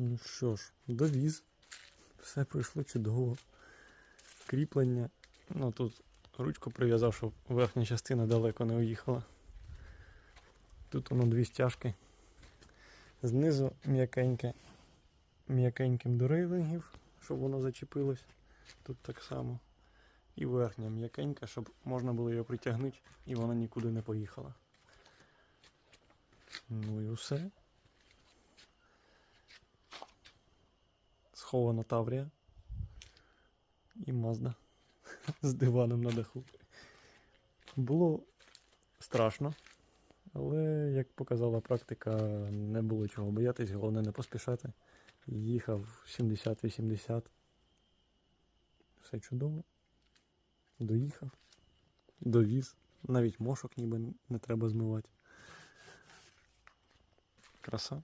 Ну що ж, довіз. Все пройшло чудово. Кріплення. Ну тут ручку прив'язав, щоб верхня частина далеко не уїхала. Тут воно дві стяжки. Знизу м'якеньке, м'якеньким до рейлингів, щоб воно зачепилось. Тут так само. І верхня м'якенька, щоб можна було її притягнути і вона нікуди не поїхала. Ну і все. Схована Таврія. І Мазда з диваном на даху. Було страшно, але, як показала практика, не було чого боятись, головне не поспішати. Їхав 70-80. Все чудово. Доїхав. Довіз. Навіть мошок ніби не треба змивати. Краса.